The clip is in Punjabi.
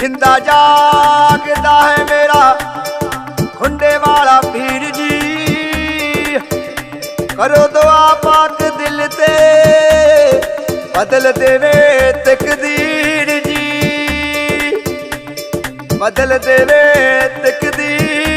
ਜਿੰਦਾ ਜਾਗਦਾ ਹੈ ਮੇਰਾ ਖੁੰਡੇ ਵਾਲਾ ਪੀਰ ਜੀ। ਕਰੋ ਦੁਆ ਪਾਕ ਦਿਲ ਤੇ, ਬਦਲ ਦੇਵੇ ਤਕਦੀਰ ਜੀ। ਬਦਲ ਦੇਵੇ ਤਕਦੀਰ